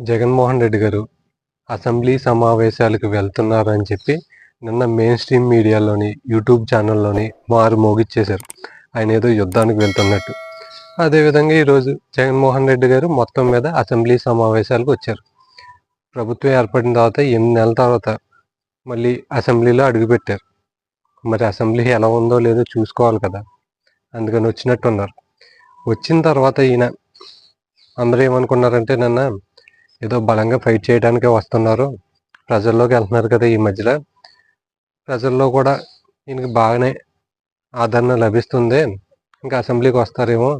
జగన్మోహన్ రెడ్డి గారు అసెంబ్లీ సమావేశాలకు వెళ్తున్నారు అని చెప్పి నిన్న మెయిన్ స్ట్రీమ్ మీడియాలోని యూట్యూబ్ ఛానల్లోని మారు మోగిచ్చేశారు. ఆయన ఏదో యుద్ధానికి వెళ్తున్నట్టు. అదేవిధంగా ఈరోజు జగన్మోహన్ రెడ్డి గారు మొత్తం మీద అసెంబ్లీ సమావేశాలకు వచ్చారు. ప్రభుత్వం ఏర్పడిన తర్వాత ఎనిమిది నెలల తర్వాత మళ్ళీ అసెంబ్లీలో అడుగుపెట్టారు. మరి అసెంబ్లీ ఎలా ఉందో లేదో చూసుకోవాలి కదా. అందుకని వచ్చినట్టున్నారు. వచ్చిన తర్వాత ఈయన అందరూ ఏమనుకున్నారంటే నన్న ఏదో బలంగా ఫైట్ చేయడానికి వస్తున్నారు. ప్రజల్లోకి వెళ్తున్నారు కదా ఈ మధ్యలో. ప్రజల్లో కూడా ఈయనకి బాగానే ఆదరణ లభిస్తుంది. ఇంకా అసెంబ్లీకి వస్తారేమో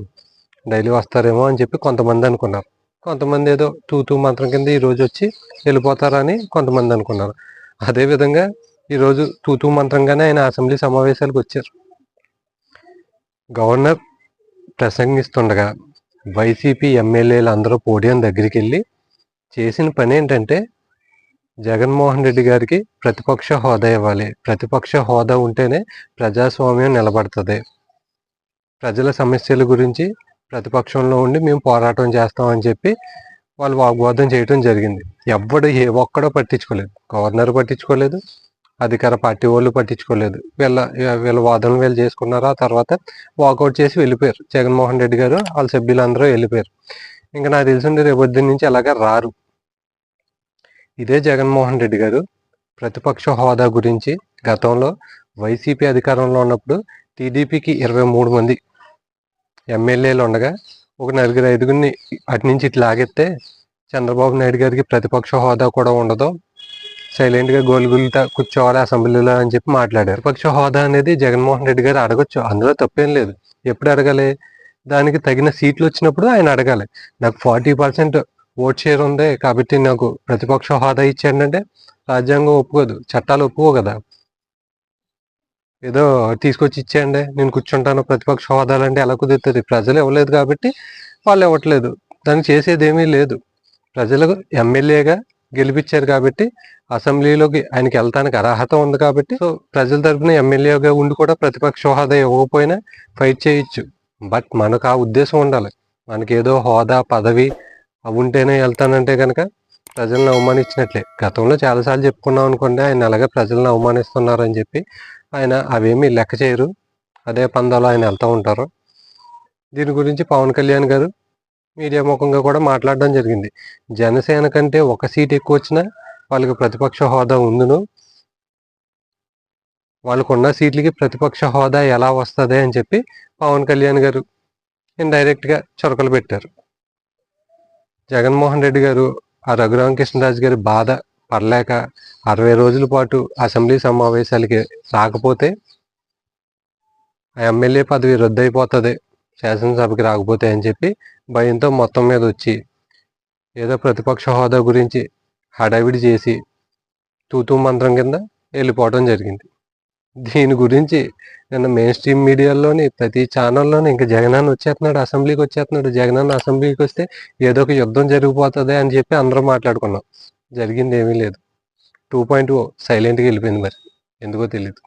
డైలీ వస్తారేమో అని చెప్పి కొంతమంది అనుకున్నారు. కొంతమంది ఏదో తూ తూ మంత్రం కింద ఈ రోజు వచ్చి వెళ్ళిపోతారని కొంతమంది అనుకున్నారు. అదేవిధంగా ఈరోజు తూ తూ మంత్రంగానే ఆయన అసెంబ్లీ సమావేశాలకు వచ్చారు. గవర్నర్ ప్రసంగిస్తుండగా వైసీపీ ఎమ్మెల్యేలు అందరూ పోడియం దగ్గరికి వెళ్ళి చేసిన పని ఏంటంటే జగన్మోహన్ రెడ్డి గారికి ప్రతిపక్ష హోదా ఇవ్వాలి. ప్రతిపక్ష హోదా ఉంటేనే ప్రజాస్వామ్యం నిలబడుతుంది. ప్రజల సమస్యల గురించి ప్రతిపక్షంలో ఉండి మేము పోరాటం చేస్తామని చెప్పి వాళ్ళు వాగ్వాదం చేయడం జరిగింది. ఎవ్వడు ఏ ఒక్కడో పట్టించుకోలేదు. గవర్నర్ పట్టించుకోలేదు అధికార పార్టీ వాళ్ళు పట్టించుకోలేదు. వీళ్ళ వీళ్ళ వాదనలు వీళ్ళు చేసుకున్నారు. ఆ తర్వాత వాకౌట్ చేసి వెళ్ళిపోయారు. జగన్మోహన్ రెడ్డి గారు వాళ్ళ సభ్యులందరూ వెళ్ళిపోయారు. ఇంకా నాకు తెలిసింది రేపొద్దు నుంచి అలాగే రారు. ఇదే జగన్మోహన్ రెడ్డి గారు ప్రతిపక్ష హోదా గురించి గతంలో వైసీపీ అధికారంలో ఉన్నప్పుడు టీడీపీకి ఇరవై మూడు మంది ఎమ్మెల్యేలు ఉండగా ఒక నలుగురు ఐదుగురిని అటు నుంచి ఇట్లా లాగెత్తే చంద్రబాబు నాయుడు గారికి ప్రతిపక్ష హోదా కూడా ఉండదు. సైలెంట్గా గోలుగులుతా కూర్చోవాలి అసెంబ్లీలో అని చెప్పి మాట్లాడారు. ప్రతిపక్ష హోదా అనేది జగన్మోహన్ రెడ్డి గారు అడగొచ్చు. అందులో తప్పేం లేదు. ఎప్పుడు అడగాలి? దానికి తగిన సీట్లు వచ్చినప్పుడు ఆయన అడగాలి. నాకు ఫార్టీ పర్సెంట్ ఓట్ షేర్ ఉంది కాబట్టి నాకు ప్రతిపక్ష హోదా ఇచ్చాడంటే రాజ్యాంగం ఒప్పుకోదు చట్టాలు ఒప్పుకో కదా. ఏదో తీసుకొచ్చి ఇచ్చేయండి నేను కూర్చుంటాను ప్రతిపక్ష హోదాలు అంటే ఎలా కుదురుతుంది? ప్రజలు ఇవ్వలేదు కాబట్టి వాళ్ళు ఇవ్వట్లేదు. దానికి చేసేది ఏమీ లేదు. ప్రజలకు ఎమ్మెల్యేగా గెలిపించారు కాబట్టి అసెంబ్లీలోకి ఆయనకి వెళ్తానికి అర్హత ఉంది కాబట్టి సో ప్రజల తరపున ఎమ్మెల్యేగా ఉండి కూడా ప్రతిపక్ష హోదా ఇవ్వకపోయినా ఫైట్ చేయొచ్చు. బట్ మనకు ఆ ఉద్దేశం ఉండాలి. మనకి ఏదో హోదా పదవి అవి ఉంటేనే వెళ్తానంటే కనుక ప్రజలను అవమానించినట్లే. గతంలో చాలాసార్లు చెప్పుకున్నాం అనుకోండి ఆయన అలాగే ప్రజలను అవమానిస్తున్నారు అని చెప్పి ఆయన అవేమీ లెక్క చేయరు. అదే పందాలో ఆయన వెళ్తూ ఉంటారు. దీని గురించి పవన్ కళ్యాణ్ గారు మీడియా ముఖంగా కూడా మాట్లాడడం జరిగింది. జనసేన కంటే ఒక సీట్ ఎక్కువ వచ్చినా వాళ్ళకి ప్రతిపక్ష హోదా ఉందును. వాళ్ళకున్న సీట్లకి ప్రతిపక్ష హోదా ఎలా వస్తుంది అని చెప్పి పవన్ కళ్యాణ్ గారు ఇండైరెక్ట్గా చొరకలు పెట్టారు. జగన్మోహన్ రెడ్డి గారు ఆ రఘురామ కృష్ణరాజు గారి బాధ పడలేక అరవై రోజుల పాటు అసెంబ్లీ సమావేశాలకి రాకపోతే ఆ ఎమ్మెల్యే పదవి రద్దు అయిపోతుంది శాసనసభకి రాకపోతే అని చెప్పి భయంతో మొత్తం మీద వచ్చి ఏదో ప్రతిపక్ష హోదా గురించి హడావిడి చేసి తూతూ మంత్రం కింద వెళ్ళిపోవడం జరిగింది. దీని గురించి నిన్న మెయిన్ స్ట్రీమ్ మీడియాలోని ప్రతి ఛానల్లోని ఇంకా జగనన్న వచ్చేస్తున్నాడు అసెంబ్లీకి వచ్చేస్తున్నాడు. జగనన్న అసెంబ్లీకి వస్తే ఏదో ఒక యుద్ధం జరిగిపోతుంది అని చెప్పి అందరూ మాట్లాడుకున్నాం. జరిగింది ఏమీ లేదు. టూ పాయింట్ ఓ సైలెంట్గా వెళ్ళిపోయింది మరి. ఎందుకో తెలియదు